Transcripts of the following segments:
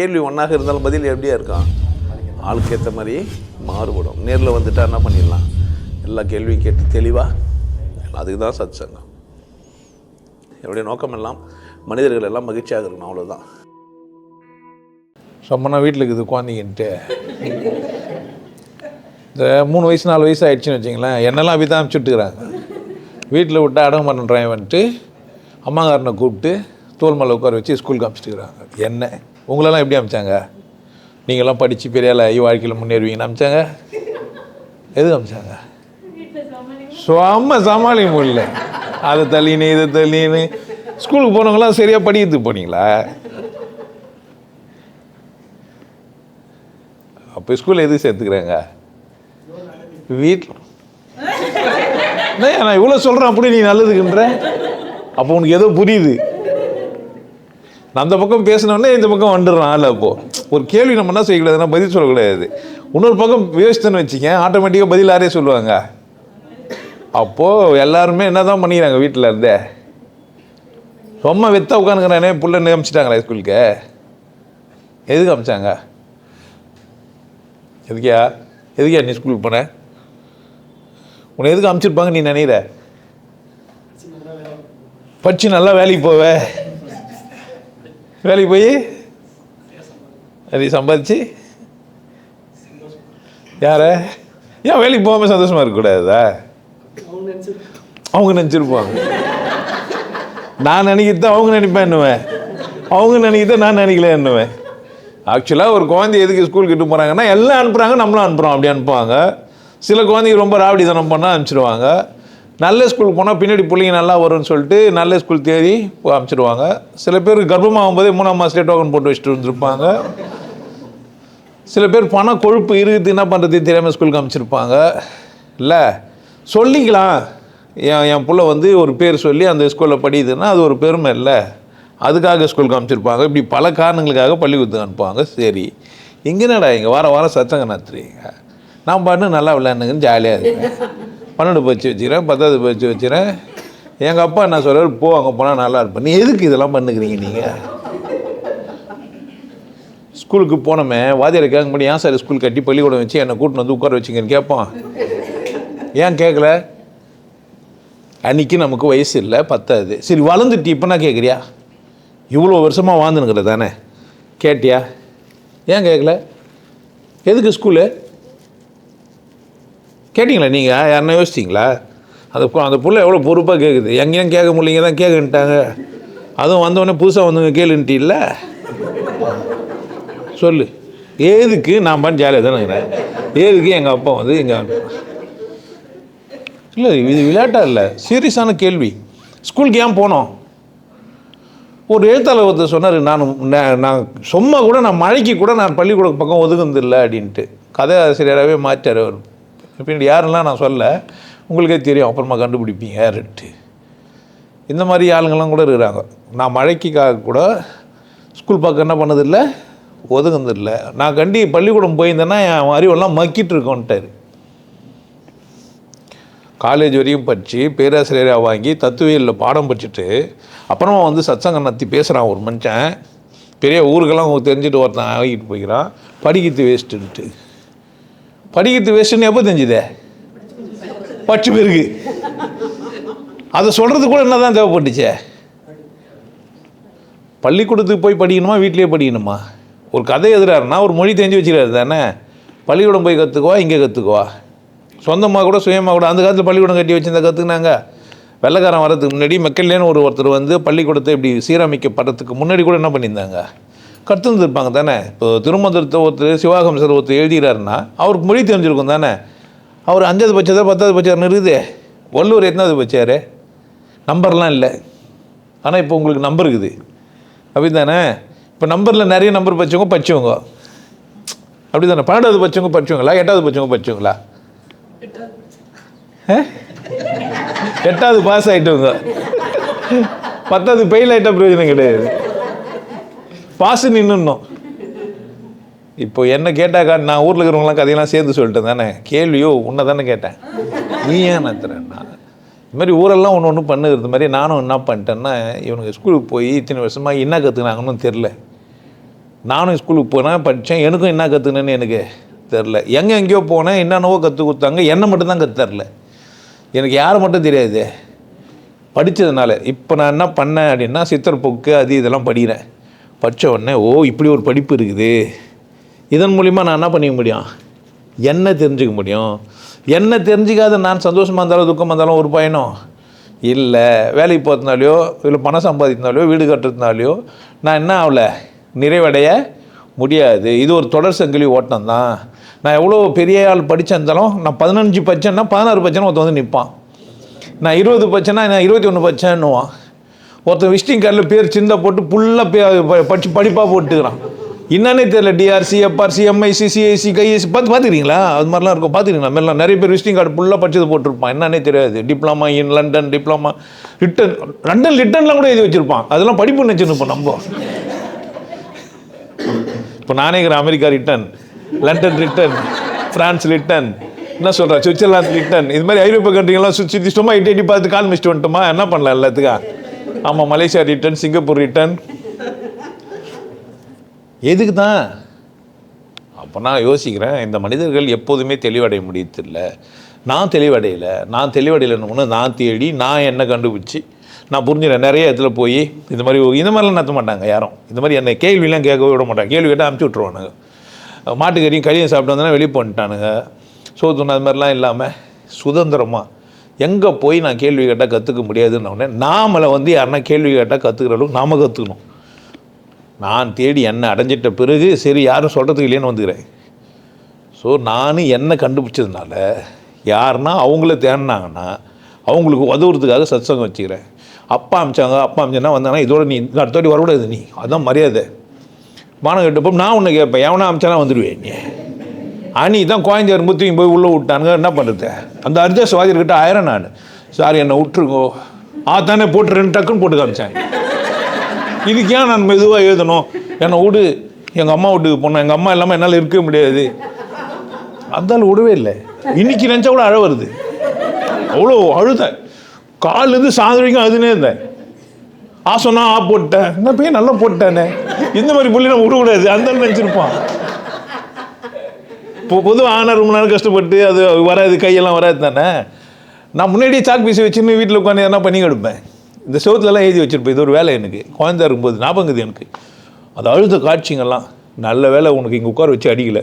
கேள்வி ஒன்றாக இருந்தாலும் பதில் எப்படியா இருக்கான் ஆளுக்கு ஏற்ற மாதிரி மாறுபடும். நேரில் வந்துட்டா என்ன பண்ணிடலாம்? எல்லா கேள்வியும் கேட்டு தெளிவாக அதுக்கு தான் சத் சங்கம் என்னுடைய நோக்கம் எல்லாம் மனிதர்கள் எல்லாம் மகிழ்ச்சியாக இருக்கணும் அவ்வளோதான் சொம்மனா வீட்டில் இருக்குது குழந்தைங்கன்ட்டு இந்த மூணு வயசு நாலு வயசு ஆயிடுச்சுன்னு வச்சிங்களேன் என்னெல்லாம் அப்படி தான் அனுப்பிச்சுட்டுக்கிறாங்க வீட்டில் விட்டு அடம் பண்ணுறேன் வந்துட்டு அம்மாங்காரனை கூப்பிட்டு தோல் மேலே உட்கார வச்சு ஸ்கூலுக்கு அனுப்பிச்சிட்டுக்கிறாங்க என்ன? உங்களெல்லாம் எப்படி அனுப்பிச்சாங்க நீங்களாம் படித்து பெரிய ஐயோ வாழ்க்கையில் முன்னேறுவீங்கன்னு அனுப்பிச்சாங்க எது அனுப்பிச்சாங்க சும்மா சமாளிக்க முடியல. அதை தள்ளினு இதை தள்ளின்னு ஸ்கூலுக்கு போனவங்களாம் சரியாக படிக்கிறதுக்கு போனீங்களா? அப்போ ஸ்கூலில் எது சேர்த்துக்கிறாங்க? வீட்டில் நான் இவ்வளோ சொல்கிறேன் அப்படி நீ நல்லதுக்குன்ற? அப்போ உனக்கு ஏதோ புரியுது. நான் அந்த பக்கம் பேசினோடனே இந்த பக்கம் வந்துடுறான் ஆள் அப்போது ஒரு கேள்வி நம்ம என்ன செய்யக்கூடாதுன்னா பதில் சொல்லக்கூடாது. இன்னொரு பக்கம் வேஸ்ட்டுன்னு வச்சுக்க ஆட்டோமேட்டிக்காக பதில் யாரே சொல்லுவாங்க? அப்போது எல்லாருமே என்ன தான் பண்ணிக்கிறாங்க வீட்டில் இருந்தே? சும்மா வெத்த உட்காந்துக்கிறானே புள்ள நியமிச்சிட்டாங்களா ஸ்கூலுக்கு எதுக்கு அமிச்சாங்க எதுக்கியா? எதுக்கியா நீ ஸ்கூலுக்கு போன? உன்னை எதுக்கு அமுச்சிருப்பாங்க நீ நினைக்கிற? படிச்சு நல்லா வேலைக்கு போவ. வேலைக்கு போய்? அது சம்பாதிச்சு? யார? ஏன் வேலைக்கு போகாமல் சந்தோஷமாக இருக்கக்கூடாதா அவங்க நினச்சிருப்பாங்க. நான் நினைக்கிறது அவங்க நினைப்பேன் என்னவேன். அவங்க நினைக்கிறத நான் நினைக்கல என்னவேன். ஆக்சுவலாக ஒரு குழந்தை எதுக்கு ஸ்கூலுக்கு இட்டு போகிறாங்கன்னா எல்லாம் அனுப்புகிறாங்க நம்மளும் அனுப்புகிறோம் அப்படி அனுப்புவாங்க. சில குழந்தைங்க ரொம்ப ராவடித்தனம் பண்ணால் அனுப்பிச்சிடுவாங்க நல்ல ஸ்கூலுக்கு போனால் பின்னாடி பிள்ளைங்க நல்லா வரும்னு சொல்லிட்டு நல்ல ஸ்கூல் தேடி அனுப்பிச்சிடுவாங்க சில பேர் கர்ப்பமாகும் போதே மூணாம் மாதத்துலேயே டோக்கன் போட்டு வச்சுட்டு வந்துருப்பாங்க சில பேர் பண கொழுப்பு இருக்குது என்ன பண்ணுறது தெரியாமல் ஸ்கூலுக்கு அமைச்சிருப்பாங்க. இல்லை சொல்லிக்கலாம். என் என் பிள்ளை வந்து ஒரு பேர் சொல்லி அந்த ஸ்கூலில் படிக்குதுன்னா அது ஒரு பெருமை இல்லை. அதுக்காக ஸ்கூலுக்கு அமைச்சிருப்பாங்க. இப்படி பல காரணங்களுக்காக பள்ளிக்கூடத்துக்கு அனுப்புவாங்க. சரி. இங்கே என்னடா இங்கே? வார வாரம் சத்தங்க நடத்துறீங்க நான் பாட்டு நல்லா விளையாண்டுங்கன்னு ஜாலியாக இருக்கேன் பன்னெண்டு பச்சு வச்சுக்கிறேன் பத்தாவது பச்சு வச்சுக்கிறேன். எங்கள் அப்பா என்ன சொல்கிறார் போ அங்கே போனால் நல்லா இருப்பேன். நீ எதுக்கு இதெல்லாம் பண்ணுக்கிறீங்க நீங்கள் ஸ்கூலுக்கு போனோமே வாத்தியார் கேட்க முடியும் ஏன் சார் ஸ்கூல் கட்டி பள்ளிக்கூடம் வச்சு என்னை கூட்டின்னு வந்து உட்கார வச்சிங்கன்னு கேட்போம் ஏன் கேட்கல? அன்னைக்கு நமக்கு வயசு இல்லை பத்தாது. சரி வளர்ந்துட்டு இப்போ நான் கேட்குறியா இவ்வளோ வருஷமாக வாழ்ந்துனுங்கிற தானே கேட்டியா? ஏன் கேட்கல? எதுக்கு ஸ்கூலு? கேட்டிங்களா நீங்கள் யாருன்னா யோசிச்சிங்களா? அந்த அந்த புள்ள எவ்வளோ பொறுப்பாக கேட்குது எங்கேயும் கேட்க முடியலைங்க தான் கேட்குன்ட்டாங்க அதுவும் வந்தவொடனே புதுசாக வந்தவங்க கேளுன்ட்டில்ல? சொல்லு. ஏதுக்கு நான் பண்ண ஜாலியாக தானே இருக்கிறேன். ஏதுக்கு எங்கள் அப்பா வந்து எங்கள் இல்லை இது விளையாட்டாக இல்லை. சீரியஸான கேள்வி. ஸ்கூலுக்கு ஏன் போனோம்? ஒரு எழுத்தாளர் ஒருத்தர் சொன்னார் நான் நான் நான் சும்மா கூட நான் மழைக்கு கூட நான் பள்ளிக்கூட பக்கம் ஒதுங்குந்தில்லை அப்படின்ட்டு. கதை ஆசிரியராகவே மாற்றார் அவர். பின்னாடி யாருலாம் நான் சொல்ல உங்களுக்கே தெரியும் அப்புறமா கண்டுபிடிப்பீங்க யாருன்ட்டு இந்த மாதிரி ஆளுங்கள்லாம் கூட இருக்கிறாங்க. நான் மழைக்காக கூட ஸ்கூல் பக்கம் என்ன பண்ணதில்லை ஒதுங்குனதில்லை. நான் கண்டி பள்ளிக்கூடம் போயிருந்தேன்னா என் அறிவெல்லாம் மக்கிட்டு இருக்கோன்ட்டார். காலேஜ் வரையும் படித்து பேராசிரியராக வாங்கி தத்துவியலில் பாடம் படிச்சுட்டு அப்புறமா வந்து சத்சங்கம் நடத்தி பேசுகிறான் ஒரு மனுஷன். பெரிய ஊருக்கெல்லாம் தெரிஞ்சுட்டு ஒருத்தன் ஆகிட்டு போய்க்கிறான். படிக்கிறது வேஸ்ட்டுன்ட்டு படிக்கிறது வேஸ்ட்டுன்னு எப்போ தெரிஞ்சுதே? படிச்சு பிறகு அதை சொல்கிறது கூட என்ன தான் தேவைப்பட்டுச்சே? பள்ளிக்கூடத்துக்கு போய் படிக்கணுமா வீட்லேயே படிக்கணுமா? ஒரு கதை எதிராருன்னா ஒரு மொழி தெரிஞ்சு வச்சுக்கிறாரு தானே? பள்ளிக்கூடம் போய் கற்றுக்குவா இங்கே கற்றுக்குவா சொந்தமாக கூட சுயமாக கூட அந்த காலத்தில் பள்ளிக்கூடம் கட்டி வச்சுருந்தா கற்றுக்குனாங்க வெள்ளைக்காரன் வரதுக்கு முன்னாடி மெக்கல்லேன்னு ஒரு ஒருத்தர் வந்து பள்ளிக்கூடத்தை இப்படி சீரமைக்கப்படுறதுக்கு முன்னாடி கூட என்ன பண்ணியிருந்தாங்க? கற்றுந்துருப்பாங்க தானே? இப்போ திருமந்திரத்தை ஒருத்தர் சிவாகம்சர் ஒருத்தர் எழுதுகிறாருன்னா அவருக்கு மொழி தெரிஞ்சிருக்கும் தானே? அவர் அஞ்சாவது பட்சத்தை பத்தாவது பட்சம் இருக்குது. வள்ளுவர் எத்தனாவது பட்சாரு நம்பர்லாம் இல்லை. ஆனால் இப்போ உங்களுக்கு நம்பர் இருக்குது. அப்படி தானே? இப்போ நம்பரில் நிறைய நம்பர் படிச்சவங்க படிச்சவங்க. அப்படி தானே? பன்னெண்டாவது படிச்சவங்க படிச்சவங்களா? எட்டாவது படிச்சவங்க படிச்சவங்களா? ஆ? எட்டாவது பாஸ் ஆகிட்டவங்க பத்தாவது ஃபெயில் ஆகிட்ட பிரயோஜனம் கிடையாது. பாசு நின்னுடணும் இப்போ என்ன கேட்டாக்கா நான் ஊரில் இருக்கிறவங்களாம் கதையெல்லாம் சேர்ந்து சொல்லிட்டேன் தானே. கேள்வியோ உன்னை தானே கேட்டேன். நீ ஏன் நடத்துறேன்னா இது மாதிரி ஊரெல்லாம் ஒன்று ஒன்று பண்ணுறது மாதிரி நானும் என்ன பண்ணிட்டேன்னா இவனுக்கு ஸ்கூலுக்கு போய் இத்தனை வருஷமாக என்ன கற்றுக்கினாங்கன்னு தெரில நானும் ஸ்கூலுக்கு போனேன் படித்தேன் எனக்கும் என்ன கற்றுக்கினேன்னு எனக்கு தெரில எங்கே எங்கேயோ போனேன் என்னென்னவோ கற்றுக் கொடுத்தாங்க என்னை மட்டும்தான் கற்று தரல. எனக்கு யாரை மட்டும் தெரியாது. படித்ததுனால இப்போ நான் என்ன பண்ணேன் அப்படின்னா சித்தர் புக்கு அது இதெல்லாம் படிக்கிறேன். படித்த உடனே ஓ இப்படி ஒரு படிப்பு இருக்குது. இதன் மூலிமா நான் என்ன பண்ணிக்க முடியும்? என்ன தெரிஞ்சுக்க முடியும்? என்ன தெரிஞ்சிக்காத நான் சந்தோஷமாக இருந்தாலும் துக்கமாக இருந்தாலும் ஒரு பயணம் இல்லை வேலைக்கு போகிறதுனாலையோ இல்லை பணம் சம்பாதிக்கிறதுனாலையோ வீடு கட்டுறதுனாலையோ நான் என்ன ஆகல? நிறைவடைய முடியாது. இது ஒரு தொடர் சங்கிலி ஓட்டம் தான். நான் எவ்வளோ பெரிய ஆள் படித்திருந்தாலும் நான் பதினஞ்சு பச்சைன்னா பதினாறு பச்சைன்னு ஒருத்தன் வந்து நிற்பான் நான் இருபது பச்சைன்னா நான் இருபத்தி ஒன்று பச்சைன்னுவான் ஒருத்தன் விசிட்டிங் கார்டில் பேர் சிந்த போட்டு ஃபுல்லாக படிச்சு படிப்பாக போட்டுக்கிறான். என்னன்னே தெரியல டிஆர்சி எப்ஆர்சி எம்ஐசி சிஐசி கைஎசி பார்த்து பார்த்துக்கிறீங்களா அது மாதிரிலாம் இருக்கும். பார்த்துக்கிறீங்களா மாதிரிலாம் நிறைய பேர் விசிட்டிங் கார்டு ஃபுல்லாக படிச்சது போட்டிருப்பான். என்னன்னே தெரியாது. Diploma in London diploma return. London ரிட்டன்லாம் கூட எழுதி வச்சிருப்பான். அதெல்லாம் படிப்பு நினச்சிருப்போம் நம்ம. இப்போ நானே இருக்கிறேன் America return. London return. France return. என்ன சொல்கிறேன் சுவிட்சர்லாந்து ரிட்டன். இது மாதிரி ஐரோப்பிய கண்ட்ரிங்கெல்லாம் சுற்றி சும்மா எட்டி எட்டி பார்த்து கால் மிஸ்ட்டு வந்துட்டோமா? என்ன பண்ணலாம் எல்லாத்துக்கா ஆமாம் மலேசியா ரிட்டன் சிங்கப்பூர் ரிட்டர்ன் எதுக்கு தான் அப்போ நான் யோசிக்கிறேன் இந்த மனிதர்கள் எப்போதுமே தெளிவடைய முடியதில்ல நான் தெளிவடையலை. நான் தெளிவடையலைன்னு நான் தேடி நான் என்ன கண்டுபிடிச்சி நான் புரிஞ்சுறேன் நிறைய இடத்துல போய் இந்த மாதிரி இந்த மாதிரிலாம் நடத்த மாட்டாங்க யாரும். இந்த மாதிரி என்னை கேள்விலாம் கேட்க விட மாட்டாங்க. கேள்வி கேட்டால் அமுச்சு விட்ருவானுங்க மாட்டுக்கறியும் கறியும் சாப்பிட்டு வந்தோன்னா வெளியே பண்ணிட்டானுங்க சோத்துன்னு அது மாதிரிலாம் இல்லாமல் சுதந்திரமாக எங்கே போய் நான் கேள்வி கேட்டால் கற்றுக்க முடியாதுன்னு உடனே நாமளை வந்து யாருன்னா கேள்வி கேட்டால் கற்றுக்கிற அளவுக்கு நாம் கற்றுக்கணும் நான் தேடி என்னை அடைஞ்சிட்ட பிறகு சரி யாரும் சொல்கிறதுக்கு இல்லைன்னு வந்துக்கிறேன். ஸோ நான் என்னை கண்டுபிடிச்சதுனால யாருன்னா அவங்கள தேடினாங்கன்னா அவங்களுக்கு உதவுறதுக்காக சத்சங்கம் வச்சுக்கிறேன். அப்பா அமிச்சாங்க அப்பா அமிச்சா வந்தாங்கன்னா இதோட நீ அடுத்த வாட்டி வரக்கூடாது நீ. அதான் மரியாதை. மானம் கேட்டப்போ நான் ஒன்று கேட்பேன். எவனா அமிச்சானா வந்துடுவேன் நீ. அணி தான் குழந்தை வரும்போது போய் உள்ளே விட்டானுங்க. என்ன பண்ணுறது அந்த அர்ஜஸ் ஆயிரம் நான் சார் என்னை விட்டுருங்கோ. ஆ தானே போட்டு ரெண்டு டக்குன்னு போட்டு காமிச்சேன் இதுக்கு ஏன் நான் மெதுவாக எழுதணும்? என்னை விடு. எங்கள் அம்மா வீட்டுக்கு போனேன் எங்கள் அம்மா இல்லாமல் என்னால் இருக்க முடியாது. அந்தாலும் விடவே இல்லை. இன்னைக்கு நினச்சா கூட அழ வருது. அவ்வளோ அழுதேன் காலிலேருந்து சாயந்தரம் வரைக்கும் அதுனே இருந்தேன். ஆ சொன்னா ஆ போட்டேன். என்ன பையன் நல்லா போட்டேனே. இந்த மாதிரி புள்ளி நம்ம விடக்கூடாது. அந்த நினச்சிருப்பான். இப்போ பொதுவாக ஆனால் ரொம்ப நேரம் கஷ்டப்பட்டு அது வராது கையெல்லாம் வராது தானே? நான் முன்னாடியே சாக் பீஸ் வச்சுன்னு வீட்டில் உட்காந்து எதனா பண்ணி கொடுப்பேன். இந்த செவத்துலலாம் எழுதி வச்சுருப்பேன். இது ஒரு வேலை எனக்கு. குழந்தை இருக்கும்போது ஞாபகம் எனக்கு. அது அழுத காட்சிங்கெல்லாம் நல்ல வேலை உனக்கு இங்கே உட்கார வச்சு அடிக்கலை.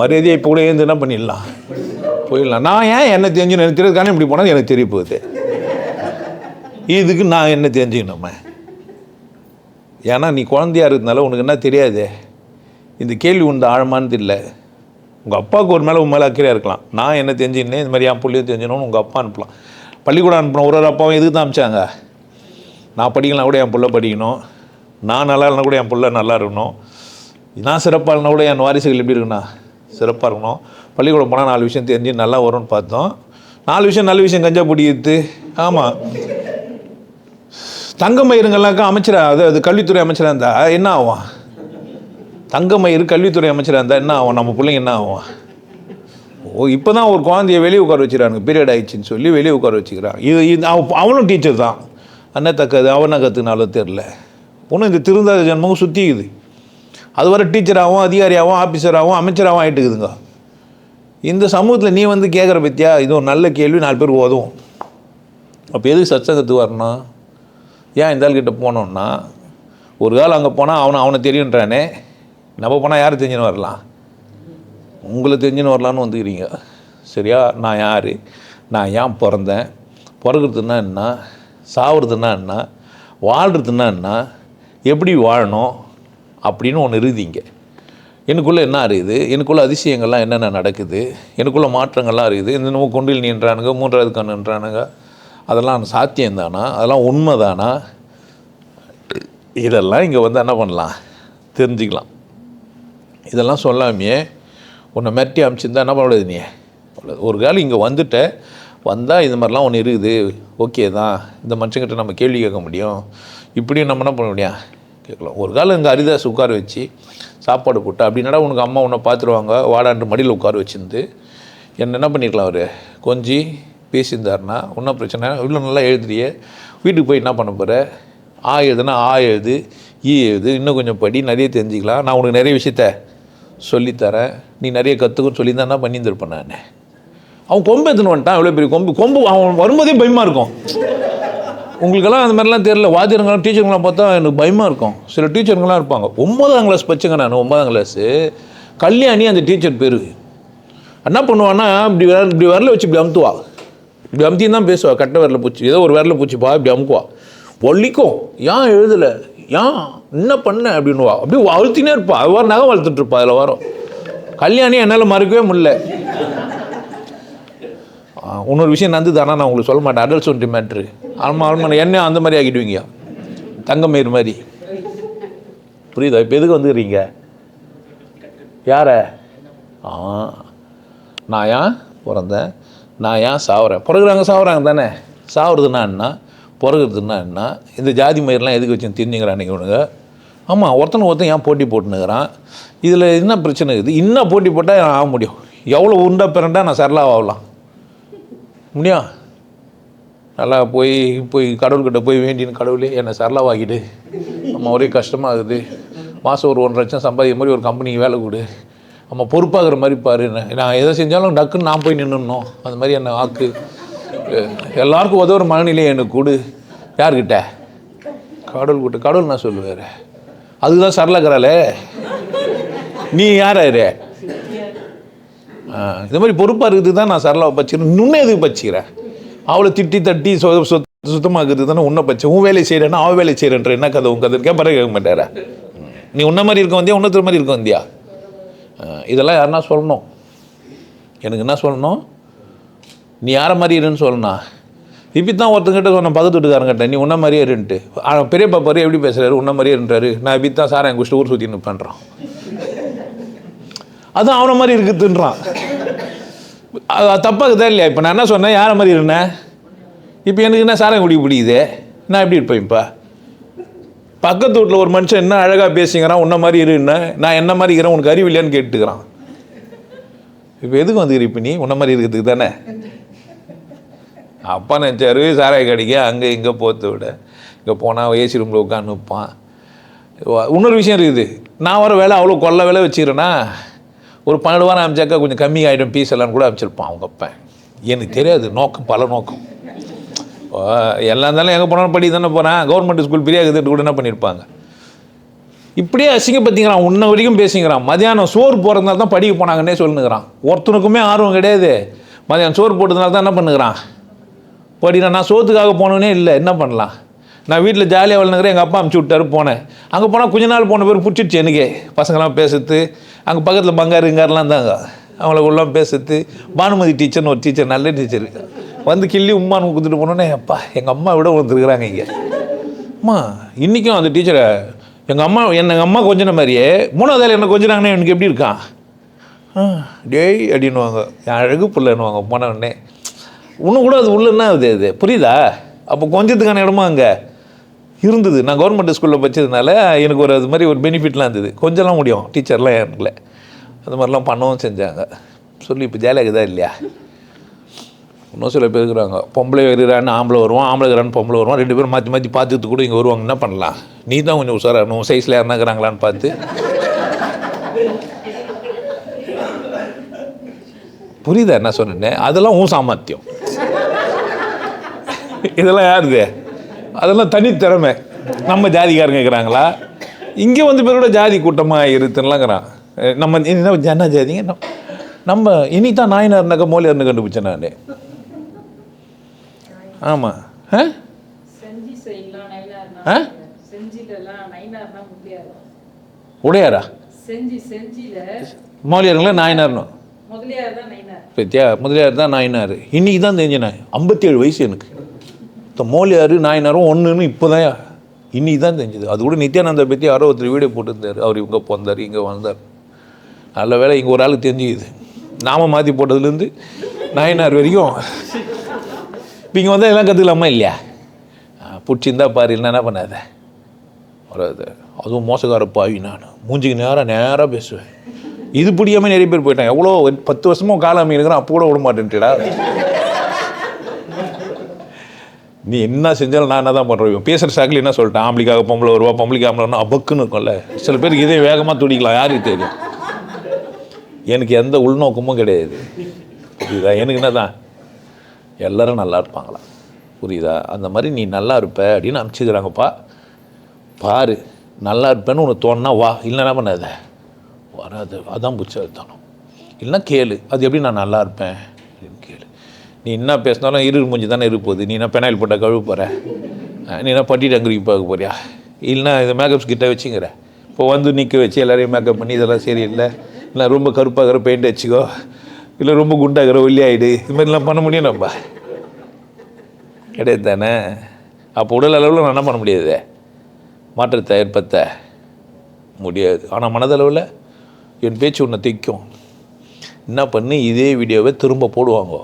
மரியாதையை இப்போ கூட எழுந்து என்ன பண்ணிடலாம்? போயிடலாம். நான் ஏன் என்ன தெரிஞ்சுன்னு எனக்கு தெரியாது இப்படி போனால் எனக்கு தெரிய போகுது. இதுக்கு நான் என்ன தெரிஞ்சுக்கணுமே ஏன்னா நீ குழந்தையா இருக்கிறதுனால உனக்கு என்ன தெரியாது? இந்த கேள்வி உண்டு ஆழமானது இல்லை உங்கள் அப்பாவுக்கு ஒரு மேலே உன் மேலே அக்கறையாக இருக்கலாம். நான் என்ன தெரிஞ்சுன்னே இந்த மாதிரி என் பிள்ளையும் தெரிஞ்சினோன்னு உங்கள் அப்பா அனுப்பலாம். பள்ளிக்கூடம் அனுப்பின ஒரு ஒரு அப்பாவும் எதுக்கு தான் அனுப்பிச்சாங்க? நான் படிக்கலாம் கூட என் பிள்ளை படிக்கணும். நான் நல்லா இல்லைனா கூட என் பிள்ளை நல்லா இருக்கணும். நான் சிறப்பாக இல்லைனா கூட என் வாரிசுகள் எப்படி இருக்குண்ணா சிறப்பாக இருக்கணும். பள்ளிக்கூடம் போனால் நாலு விஷயம் தெரிஞ்சு நல்லா வரும்னு பார்த்தோம். நாலு விஷயம் நல்ல விஷயம் கஞ்சா பிடிக்கிறது ஆமாம் தங்க மயிருங்கள்லாக்கா அமைச்சராக அது அது கல்வித்துறை அமைச்சராக இருந்தால் என்ன ஆகும்? தங்கமயிறு கல்வித்துறை அமைச்சராக இருந்தால் என்ன ஆகும்? நம்ம பிள்ளைங்க என்ன ஆகும்? ஓ இப்போ தான் ஒரு குழந்தைய வெளியே உட்கார வச்சுக்கிறாங்க பீரியட் ஆயிடுச்சுன்னு சொல்லி வெளியே உட்கார வச்சுக்கிறான் இது இது அவனும் டீச்சர் தான். அண்ணன் தக்கது அவனை கற்றுனாலும் தெரில ஒன்றும் இந்த திருந்தாத ஜென்மமும் சுற்றிக்குது அது வர டீச்சராகவும் அதிகாரியாகவும் ஆஃபீஸராகவும் அமைச்சராகவும் ஆகிட்டுக்குதுங்க இந்த சமூகத்தில் நீ வந்து கேட்குற பத்தியா? இது ஒரு நல்ல கேள்வி நாலு பேர் உதவும் அப்போ எதுக்கு சத்சங்கத்துக்கு வரணும்? ஏன் இந்த ஆள்கிட்ட போனோன்னா ஒரு காலம் அங்கே போனால் அவனை அவனை தெரியுன்றானே. நம்ம போனால் யார் தெரிஞ்சுன்னு வரலாம்? உங்களை தெரிஞ்சுன்னு வரலான்னு வந்துக்கிறீங்க. சரியா? நான் யார்? நான் ஏன் பிறந்தேன்? பிறகுறதுன்னா என்ன? சாவுறதுன்னா என்ன? வாழ்கிறதுன்னா என்ன? எப்படி வாழணும்? அப்படின்னு ஒன்று இருக்குதுங்க எனக்குள்ளே என்ன இருக்குது எனக்குள்ள அதிசயங்கள்லாம் என்னென்ன நடக்குது? எனக்குள்ள மாற்றங்கள்லாம் இருக்குது இந்த நம்ம கொண்டில் நின்றானுங்க மூன்றாவது கண் நின்றானுங்க. அதெல்லாம் சாத்தியம்தானா? அதெல்லாம் உண்மை தானா இதெல்லாம் இங்கே வந்து என்ன பண்ணலாம்? தெரிஞ்சுக்கலாம். இதெல்லாம் சொல்லாமையே. உன்னை மிரட்டி அமிச்சிருந்தா என்ன பண்ணக்கூடாது நீ. அவ்வளோ ஒரு காலம் இங்கே வந்துட்ட வந்தால் இது மாதிரிலாம் ஒன்று இருக்குது. ஓகே தான். இந்த மனுஷங்கிட்ட நம்ம கேள்வி கேட்க முடியும். இப்படியும் நம்ம என்ன பண்ண முடியும்? கேட்கலாம். ஒரு காலம் இங்கே அரிதாஸ் உட்கார வச்சு சாப்பாடு போட்டு அப்படின்னா உனக்கு அம்மா உன்னை பார்த்துருவாங்க. வாடான்ட்டு மடியில் உட்கார வச்சுருந்து என்ன என்ன பண்ணிருக்கலாம் அவர்? கொஞ்சி பேசியிருந்தாருன்னா ஒன்றும் பிரச்சனை இவ்வளோ நல்லா எழுதுறிய. வீட்டுக்கு போய் என்ன பண்ண போகிற ஆ எழுதுனா ஆ எழுது ஈ எழுது இன்னும் கொஞ்சம் படி நிறைய தெரிஞ்சுக்கலாம். நான் உனக்கு நிறைய விஷயத்த சொல்லித்தரேன் நீ நிறைய கற்றுக்குன்னு சொல்லி தான் பண்ணியிருந்திருப்பேன் நான்? அவன் கொம்பு எடுத்துன்னு வந்துட்டான் எவ்வளோ பெரிய கொம்பு. கொம்பு அவன் வரும்போதே பயமாக இருக்கும். உங்களுக்கெல்லாம் அந்த மாதிரிலாம் தெரியல. வாத்தியங்களாம் டீச்சருங்களாம் பார்த்தா எனக்கு பயமாக இருக்கும். சில டீச்சருங்களாம் இருப்பாங்க. ஒன்பதாம் கிளாஸ் பச்சுங்க நான் ஒன்பதாம் கிளாஸு கல்யாணி அந்த டீச்சர் பேர். என்ன பண்ணுவான்னா இப்படி வர இப்படி வரல வச்சு இப்படி அமுத்துவா. இப்படி அமுத்தின்னு தான் பேசுவா. கட்ட விரல பூச்சி ஏதோ ஒரு விரல பூச்சிப்பா இப்படி அமுக்குவா. ஒல்லிக்கும். ஏன் எழுதலை? ஏன்? என்ன பண்ண? அப்படின்னுவா. அப்படியே அழுத்தினே இருப்பா. அது வாரம் நகை வளர்த்துட்டு இருப்பா அதில் வரும். கல்யாணி என்னால் மறுக்கவே முடியல. இன்னொரு விஷயம் நந்து தானே நான் உங்களுக்கு சொல்ல மாட்டேன். அடல் சொன்ன மேட்ரு ஆல்மா ஆல்மா என்ன அந்த மாதிரி ஆக்கிடுவீங்க. தங்கமயிர் மாதிரி. புரியுதா? இப்போ எதுக்கு வந்துடுறீங்க யார? ஆ. நான் ஏன் பிறந்தேன்? நான் ஏன் சாவுறேன்? பிறகுறாங்க சாவுறாங்க தானே. சாவுறதுன்னா என்ன? பிறகுறதுன்னா என்ன? இந்த ஜாதி மயிரெலாம் எதுக்கு வச்சு தெரிஞ்சுங்கிறான் இவனுங்க? ஆமாம் ஒருத்தனை ஒருத்தன் ஏன் போட்டி போட்டுனுக்கிறான் இதில் என்ன பிரச்சனை இருக்குது? இன்னும் போட்டி போட்டால் ஆக முடியும்? எவ்வளோ உருண்டா பிறண்டா நான் சரளாக ஆகலாம். முடியும் நல்லா போய் போய் கடவுள்கிட்ட போய் வேண்டின்னு கடவுளே என்னை சரளாவாக்கிட்டு நம்ம ஒரே கஷ்டமாகுது. மாதம் ஒரு ஒன்றரை லட்சம் சம்பாதிக்கிற மாதிரி ஒரு கம்பெனிக்கு வேலை கொடு. நம்ம பொறுப்பாகிற மாதிரி பாரு என்ன. நான் எதை செஞ்சாலும் டக்குன்னு நான் போய் நின்றுணும் அந்த மாதிரி என்னை ஆக்கு. எல்லாருக்கும் உதவுற மனநிலையை எனக்கு கொடு. யார்கிட்ட? கடவுள் கிட்ட. கடவுள் நான் சொல்லுவார் அதுதான் சரளக்கிறாளே நீ யாராரு இந்த மாதிரி பொறுப்பாக இருக்கிறது தான் நான் சரளாவை பச்சிக்கிறேன் இன்னும் எதுக்கு பச்சிக்கிறேன் அவளை திட்டி தட்டி சொ சொத் சுத்தமாக்குறது தானே உன்னை பச்சை உன் வேலையை செய்கிறேன்னா அவள் வேலையை செய்கிறேன்ற என்ன கதை? உன் கதை கேட்க கேட்க மாட்டாரா. நீ உன்ன மாதிரி இருக்க வந்தியா? உன்னத்துற மாதிரி இருக்க வந்தியா? இதெல்லாம் யாருன்னா சொல்லணும். எனக்கு என்ன சொல்லணும்? நீ யாரை மாதிரி இருன்னு சொல்லணும் இப்படி தான் ஒருத்தங்கிட்ட சொன்ன பக்கத்து வீட்டுக்காரங்கிட்ட. நீ உன்ன மாதிரியே இருன்ட்டு. ஆனால் பெரிய பாரு எப்படி பேசுகிறாரு உன்ன மாதிரியே இருன்றாரு. நான் இப்படி தான் சார் எங்கள் ஊர் சுற்றி நிற்பேன்றான் அதுவும் அவனை மாதிரி இருக்குதுன்றான். அது தப்பாகுதா இல்லையா? இப்போ நான் என்ன சொன்னேன்? யாரை மாதிரி இருந்தேன் இப்போ எனக்கு என்ன சாரம் குடிக்க பிடிக்குது? நான் எப்படி இருப்பேன் இப்போ? பக்கத்து வீட்டில் ஒரு மனுஷன் என்ன அழகாக பேசுங்கிறான் உன்ன மாதிரி இருன்னு நான் என்ன மாதிரி இருக்கிறேன்? உனக்கு அறிவு இல்லையான்னு கேட்டுக்கிறான். இப்போ எதுக்கு வந்துக்கிற இப்போ நீ? உன்ன மாதிரி இருக்கிறதுக்கு தானே? அப்பா நினச்சாரு சாராய கடிக்க அங்கே இங்கே போத்து விட. இங்கே போனால் ஏசி ரூமில் உட்காந்து நிற்பான் இன்னொரு விஷயம் இருக்குது. நான் வர வேலை அவ்வளோ கொள்ள வேலை வச்சுக்கிறேன்னா ஒரு பன்னெண்டு வாரம் அமிச்சாக்கா கொஞ்சம் கம்மி ஆகிடும் பீஸ் எல்லாம் கூட அமைச்சிருப்பான் அவங்க அப்பன் எனக்கு தெரியாது நோக்கம் பல நோக்கம். எல்லா எல்லாம் இருந்தாலும் எங்கே போனாலும் படி தானே போகிறேன் கவர்மெண்ட் ஸ்கூல் பிரியா கூட என்ன பண்ணியிருப்பாங்க இப்படியே அசிங்கப்படுத்திங்கிறான் உன்ன வரைக்கும் பேசிக்கிறான். மதியானம் சோறு போகிறதுனால தான் படிக்க போனாங்கன்னே சொல்லுங்கிறான். ஒருத்தனுக்குமே ஆர்வம் கிடையாது. மதியானம் சோறு போட்டதுனால தான் என்ன பண்ணுகிறான்? படினா நான் சோத்துக்காக போனவனே இல்லை. என்ன பண்ணலாம்? நான் வீட்டில் ஜாலியாக வளர்ந்துக்கிறேன் எங்கள் அப்பா அமுச்சு விட்டாரு போனேன். அங்கே போனால் கொஞ்ச நாள் போன பேர் பிடிச்சிடுச்சு எனக்கே. பசங்களாம் பேசுறது அங்கே பக்கத்தில் பங்காரு இங்காரெலாம் தாங்க அவங்கள உள்ளாம் பேசுறது பானுமதி டீச்சர்னு ஒரு டீச்சர் நல்ல டீச்சர் வந்து கிள்ளி உம்மானு கொடுத்துட்டு போனோன்னே அப்பா எங்கள் அம்மா விட வந்துருக்குறாங்க இங்கே. அம்மா இன்றைக்கும் அந்த டீச்சரை எங்கள் அம்மா என்ன எங்கள் அம்மா கொஞ்சின மாதிரியே மூணாவது வேலை என்ன கொஞ்சினாங்கன்னா எனக்கு எப்படி இருக்கான்? ஆ டேய் அப்படின்னுவாங்க. என் அழகு பிள்ளைன்னுவாங்க போன உடனே இன்னும் கூட அது உள்ள என்ன அது அது. புரியுதா? அப்போ கொஞ்சத்துக்கான இடமா அங்கே இருந்தது. நான் கவர்மெண்ட் ஸ்கூலில் படிச்சதுனால எனக்கு ஒரு அது மாதிரி ஒரு பெனிஃபிட்லாம் இருந்தது. கொஞ்சம்லாம் முடியும். டீச்சர்லாம் எனக்குல அது மாதிரிலாம் பண்ணவும் செஞ்சாங்க. சொல்லி இப்போ ஜாலியாக இருக்குதா இல்லையா? இன்னும் சில பேர் இருக்கிறாங்க. பொம்பளை வருகிறான்னு ஆம்பளை வருவான் ஆம்பளை இருக்கிறான்னு பொம்பளை வருவான். ரெண்டு பேரும் மாற்றி மாற்றி பார்த்துட்டு கூட இங்கே வருவாங்க. என்ன பண்ணலாம்? நீ தான் கொஞ்சம் உஷாராகணும் சைஸில் யாருனா இருக்கிறாங்களான்னு பார்த்து. புரியுதா என்ன சொன்னேன் அதெல்லாம் உன் சாமர்த்தியம். இதெல்லாம் யாருது அதெல்லாம் தனித்திறமை நம்ம ஜாதிக்காரங்க இருக்கிறாங்களா இங்கே வந்து பேரோட ஜாதி கூட்டமாக இருக்குன்னுலாங்கிறான் நம்ம என்ன என்ன ஜாதிங்க நம்ம- இனி தான் நாயனார்னாக்க மோலியார்னு கண்டுபிடிச்சேன் நான். ஆமாம் ஆ? ஆ? உடையாரா? மோலியாருங்களா நாயனார்னு? முதலியார் தான் நாயனார். இன்னைக்கு தான் தெரிஞ்சேன் நான். ஐம்பத்தேழு வயசு எனக்கு. இந்த மோலியார் நாயனாரும் ஒன்றுன்னு இப்போ தான் இன்னி தான் தெரிஞ்சுது. அது கூட நித்யானந்தா பற்றி யாரோ ஒருத்தர் வீடியோ போட்டிருந்தார். அவர் இங்கே போந்தார் இங்கே வந்தார் நல்ல வேளை இங்கே ஒரு ஆளுக்கு தெரிஞ்சுக்குது. நாம மாற்றி போட்டதுலேருந்து நாயனார் வரைக்கும் இப்போ இங்கே வந்தால் எல்லாம் கற்றுக்கலாமா இல்லையா? பிடிச்சிருந்தா பாரு இல்லைன்னா என்ன பண்ணாத? வராது. அதுவும் மோசக்கார பாவி நான். மூஞ்சிக்கு நேராக நேராக பேசுவேன். இது பிடிக்காமல் நிறைய பேர் போயிட்டாங்க. எவ்வளோ பத்து வருஷமும் காலம் இருக்கிறேன் அப்போ கூட விட மாட்டேன்ட்டுடா. நீ என்ன செஞ்சாலும் நான் என்ன தான் பண்ணுறேன் பேசுகிற சாக்கில் என்ன சொல்லிட்டேன்? ஆம்பளிக்காக பொம்பளை வருவா பொம்பளைக்கு ஆம்பளைன்னா அபக்குன்னு இருக்கும்ல. சில பேருக்கு இதே வேகமாக துடிக்கலாம். யாருக்கு தெரியும்? எனக்கு எந்த உள்நோக்கமும் கிடையாது. புரியுதா? எனக்கு என்ன தான் எல்லோரும் நல்லா இருப்பாங்களா புரியுதா? அந்த மாதிரி நீ நல்லா இருப்ப அப்படின்னு அனுப்பிச்சுக்கிறாங்கப்பா. பாரு நல்லா இருப்பேன்னு உனக்கு தோணுனா வா. இல்லை என்ன பண்ணாத? வராது. அதான் புச்சத்தனம் இல்லைன்னா கேளு. அது எப்படி நான் நல்லா இருப்பேன்? நீ என்ன பேசினாலும் இரு மூஞ்சி தானே இருப்போது நீ என்ன பெனாயில் போட்டால் கழுவு போகிற நீ என்ன பட்டிட்டு டங்குறிக்கு பார்க்க போறியா? இல்லைன்னா இந்த மேக்கப்ஸ் கிட்ட வச்சுங்கிற. இப்போ வந்து நிற்க வச்சு எல்லாரையும் மேக்கப் பண்ணி இதெல்லாம் சரியில்லை. இல்லை ரொம்ப கருப்பாகிற பெயிண்ட் வச்சுக்கோ இல்லை ரொம்ப குண்டாகிற ஒல்லியாயிடு இது மாதிரிலாம் பண்ண முடியும் நம்ம. கிடையாது தானே? அப்போ உடல் அளவில் நான் என்ன பண்ண முடியாது மாற்றத்தை ஏற்படுத்த முடியாது. ஆனால் மனதளவில் என் பேச்சு ஒன்று தைக்கும். என்ன பண்ணு? இதே வீடியோவை திரும்ப போடுவாங்க.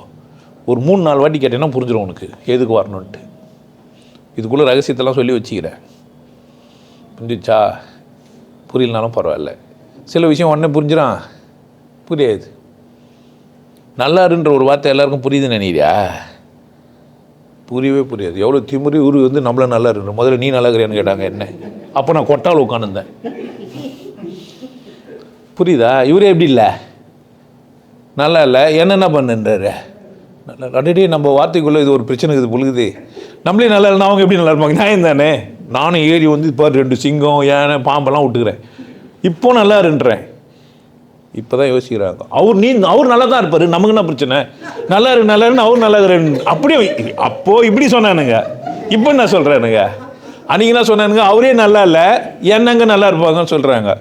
ஒரு மூணு நாலு வாட்டி கேட்டேன்னா புரிஞ்சிடும் உனக்கு. எதுக்கு வரணுன்ட்டு இதுக்குள்ளே ரகசியத்தெல்லாம் சொல்லி வச்சுக்கிறேன் புரிஞ்சிச்சா புரியலனாலும் பரவாயில்ல. சில விஷயம் உடனே புரிஞ்சிடான் புரியாது. நல்லாருன்ற ஒரு வார்த்தை எல்லாருக்கும் புரியுதுன்னு நினைக்கிறியா? புரியவே புரியாது. எவ்வளோ திமுறி உரு வந்து நம்மள நல்லா இருக்கு முதல்ல நீ நல்லா இருக்கிறியான்னு கேட்டாங்க என்ன? அப்போ நான் கொட்டால் உட்காந்துருந்தேன். புரியுதா? இவரே எப்படி இல்லை? நல்லா இல்லை. என்னென்ன பண்ணுன்றாரு? அடடே நம்ம வார்த்தைக்குள்ளே இது ஒரு பிரச்சனை இது புழுகுது. நம்மளே நல்லா இல்லைனா அவங்க எப்படி நல்லா இருப்பாங்க? நியாயம் தானே? நானும் ஏறி வந்து இப்போ ரெண்டு சிங்கம் ஏன பாம்பெல்லாம் விட்டுக்கிறேன். இப்போ நல்லா இருன்றேன். இப்போ தான் யோசிக்கிறாங்க. அவர் நீ அவர் நல்லா தான் இருப்பார். நமக்கு என்ன பிரச்சனை? நல்லா இருக்கு நல்லா இருக்கு அவர் நல்லா இருக்கிறேன் அப்படியே அப்போது இப்படி சொன்னானுங்க. இப்போ என்ன சொல்கிறானுங்க அன்றைக்கி என்ன சொன்னானுங்க? அவரே நல்லா இல்லை என்னங்க நல்லா இருப்பாங்கன்னு சொல்கிறாங்க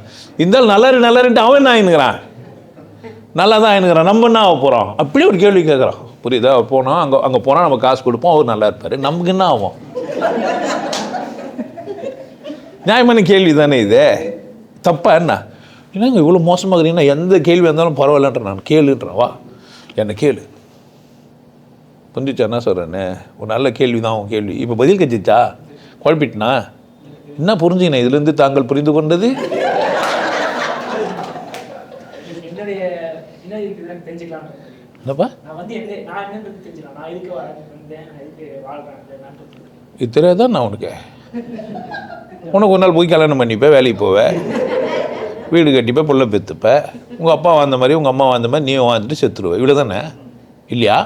இருந்தாலும் நல்லா இருக்கு நல்லா அவன் என்ன ஆயினுங்கிறான்? நல்லா தான் ஆயினுங்கிறான். நம்ம என்ன ஆக போகிறோம் அப்படியே ஒரு கேள்வி கேட்குறான். புரியுதா? போனோம் அங்கே அங்கே போனால் நம்ம காசு கொடுப்போம் அவர் நல்லா இருப்பார். நமக்கு என்ன ஆகும்? நியாயமான கேள்வி தானே இது. தப்பா என்ன? என்னங்க இவ்வளோ மோசமாக இருக்கிறீங்கன்னா எந்த கேள்வி இருந்தாலும் பரவாயில்லன்ற நான் கேளுன்றேன். வா என்னை கேளு. புரிஞ்சிச்சா? என்ன சொல்கிறேன்னு ஒரு நல்ல கேள்வி தான் உன் கேள்வி. இப்போ பதில் கட்சிச்சா குழப்பிட்டனா? என்ன புரிஞ்சுக்கினேன்? இதுலேருந்து தாங்கள் புரிந்து கொண்டது? என்னுடைய என்ன இருக்குதுன்னு தெரிஞ்சுக்கலாம் என்னப்பா? வந்து இது தெரியாதா நான் உனக்கு? உனக்கு ஒரு நாள் போய் கல்யாணம் பண்ணிப்ப வேலைக்கு போவேன் வீடு கட்டிப்ப புள்ள பெற்றுப்ப உங்கள் அப்பா வாழ்ந்த மாதிரி உங்கள் அம்மா வாழ்ந்த மாதிரி நீ வாழ்ந்துட்டு செத்துருவ. இவ்வளோ தானே இல்லையா?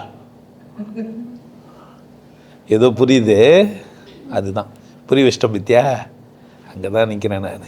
ஏதோ புரியுது. அதுதான். புரிய வச்சிட்ட பத்தியா அங்கே தான் நிற்கிறேன் நான்.